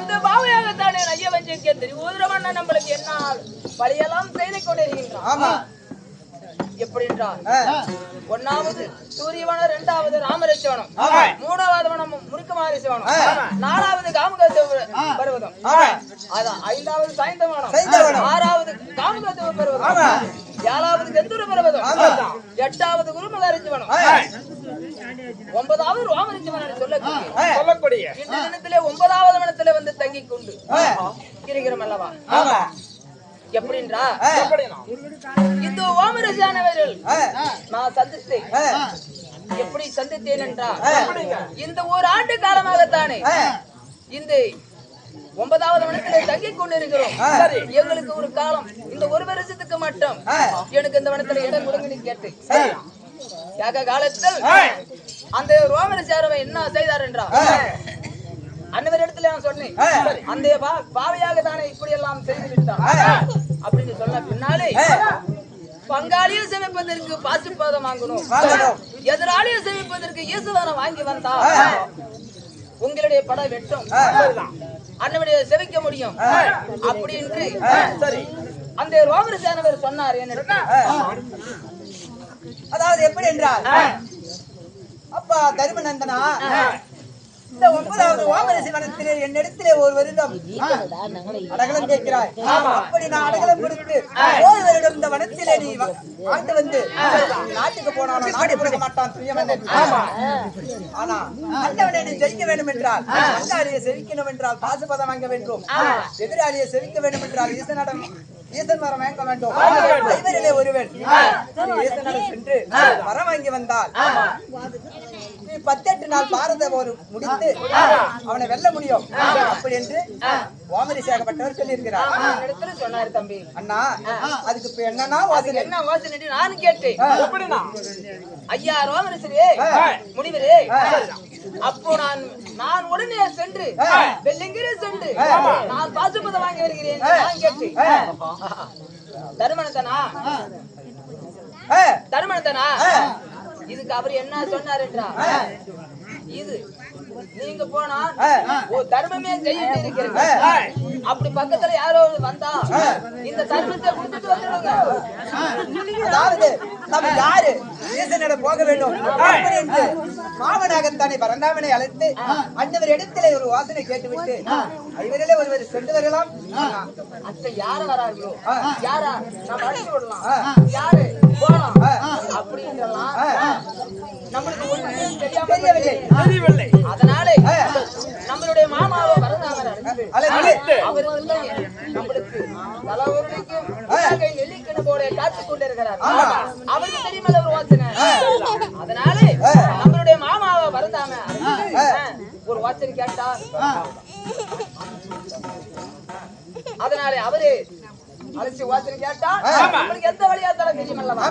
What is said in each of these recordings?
அந்த பாவையாகத்தானே ஐயவஞ்சிக்கு திரிபுரமன்ன நம்மளுக்கு என்ன வழியெல்லாம் செய்து கொண்டிருக்கின்றான் ஆமா எப்படி என்றால். ஒன்னாவது சூரியவனம் இரண்டாவது ராமரட்சவனம் ஆமா. மூணாவது வனம் முறுக்குமாரி சிவனம். நாலாவது காமுகத்து பருவதம். அதான் ஐந்தாவது சாய்ந்தவனம். ஆறாவது ஆமா. பருவதம் ஏழாவது கெந்துர பருவதம். எட்டாவது குருமலரிச்சவனம் ஆ. ஒன்பதாவது ராமரிச்சவனம் சொல்லக்கூடிய. சொல்லக்கூடிய இந்த தினத்திலே ஒன்பதாவது வனத்திலே வந்து தங்கிக் கொண்டு. இருக்கிறோம் அல்லவா ஆமா எப்படின்றா இந்த ஓமரசானவர்கள் ஆ. நான் சந்தித்தேன். எப்படி சந்தித்தேன் என்றால் ஆ. இந்த ஒரு ஆண்டு காலமாகத்தானே. இந்த ஒன்பதாவது வனத்திலே தங்கிக் கொண்டிருக்கிறோம் எங்களுக்கு ஒரு காலம் இந்த ஒரு வருஷத்துக்கு மட்டும். எனக்கு இந்த வனத்துல இடம் கொடுங்க நீ கேட்டு. யாக காலத்தில் அந்த ரோமர சேரவன் என்ன செய்தார் என்றால் ஆ. அன்னவர் இடத்துல நான் சொன்னேன் அந்த பாவையாக தானே இப்படி எல்லாம் செய்து விட்டான். அப்படின்னு சொன்ன பின்னாலே ஆ. பங்காளியை சேமிப்பதற்கு பாசுபாதம் வாங்கணும் வாங்கணும். எதிராளியை சேமிப்பதற்கு ஈசுதானம் வாங்கி வந்தா. உங்களுடைய பட வெட்டும். அன்னவடைய செவிக்க முடியும். அப்படி என்று அந்த ரோமரசானவர் சொன்னார் என்னிடத்தில். ஆ. அதாவது எப்படி என்றால் அப்பா தருமநந்தனா? இந்த ஒன்பதாவது ஓமரசி வனத்திலே என்னிடத்திலே ஒரு வருடம். அடகலம் கேட்கிறாய். அப்படி நான் அடகலம் கொடுத்து ஒரு வருடம் இந்த வனத்திலே நீ ஆண்டு வந்து நாட்டுக்கு போனாலும் நாடு கொடுக்க மாட்டான் துரியமன்னன் ஆனா அண்ணவனை நீ ஜெயிக்க வேண்டும் என்றால் அண்ணாரியை செவிக்கணும் என்றால் பாசுபதம் வாங்க வேண்டும். எதிராளியை செவிக்க வேண்டும் என்றால் ஈசனிடம் ஈசன் வரம் வாங்க வேண்டும் ஐவரிலே ஒருவன். சென்று வரம் வாங்கி வந்தால் நீ பத்தெட்டு நாள் பாரத ஒரு முடித்து அவனை வெல்ல முடியும். அப்படி என்று ஓமரிசியாகப்பட்டவர் சொல்லியிருக்கிறார். என்னிடத்துல சொன்னாரு தம்பி. அண்ணா அதுக்கு இப்ப என்னன்னா என்ன என்று நானும் கேட்டேன். ஐயா ரோமரசரே முனிவரே அப்போ நான் நான் உடனே சென்று வெள்ளிங்கிரே சென்று நான் பாசுபதம் வாங்கி வருகிறேன் நான் கேட்டேன். தருமணத்தனா தருமணத்தனா இதுக்கு அவர் என்ன சொன்னார் என்றா இது நீங்க போனா தர்மமே செய்யிட்டு இருக்கிறது. அப்படி பக்கத்துல யாரோ வந்தா இந்த தர்மத்தை கொடுத்துட்டு வந்துடுங்க. அதாவது நம்ம யாரு? ஈசனிடம் போக வேண்டும். மாமனாகத்தானே பரந்தாமனை அழைத்து அந்தவர் இடத்திலே ஒரு வாசனை கேட்டுவிட்டு ஐவரிலே ஒருவர் சென்று வரலாம். அத்தை யாரு வராங்களோ யாரா? நம்ம அடிச்சு விடலாம். தெரியவில்லை. தெரியவில்லை. அதனாலே. நம்மளுடைய மாமாவை வரதாமர் அவர் வந்து நம்மளுக்கு நெல்லிக்கணு போல காத்துக் கொண்டிருக்கிறார். அவருக்கு தெரியுமல்ல ஒரு வாசனை அதனாலே நம்மளுடைய மாமாவை வருந்தாம ஒரு வாசனை கேட்டா அதனாலே அவரு அழைச்சு வாசனை கேட்டா நம்மளுக்கு எந்த வழியா தர தெரியுமல்லவா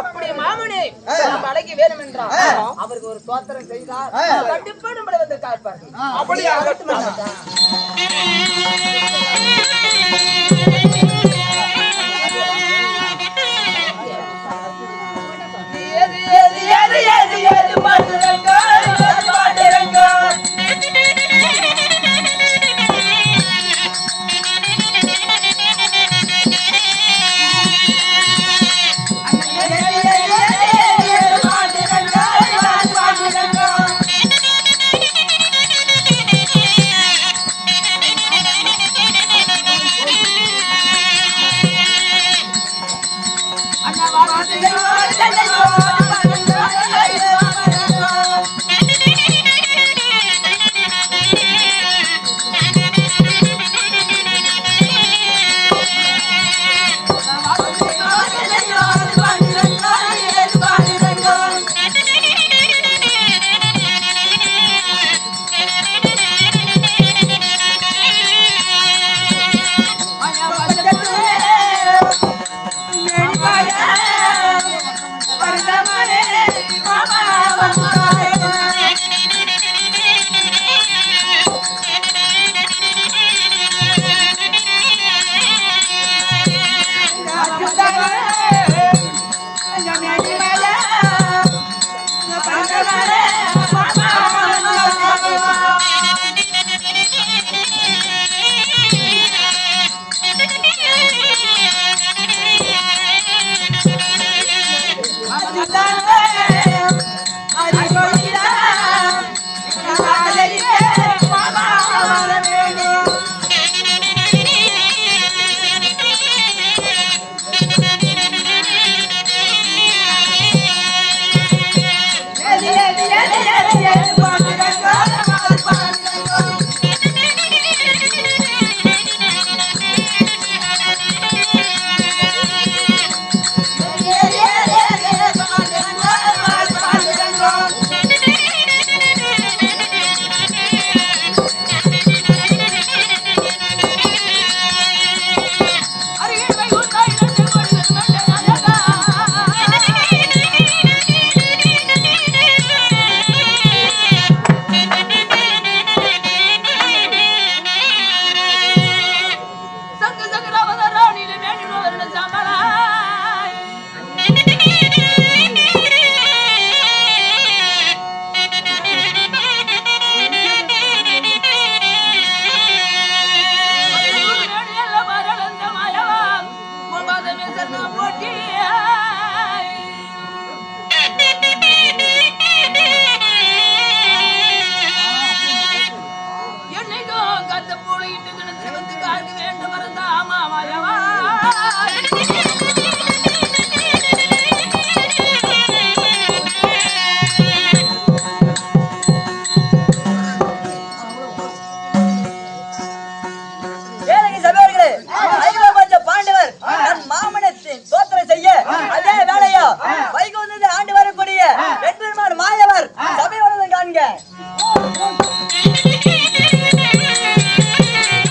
அப்படி மாமனே நம்ம அழைக்க வேணும் என்றால் அவருக்கு ஒரு தோத்திரம் செய்தார் கண்டிப்பா நம்மளை வந்து காப்பார்கள் அப்படியா Yeah. Yeah. Yeah.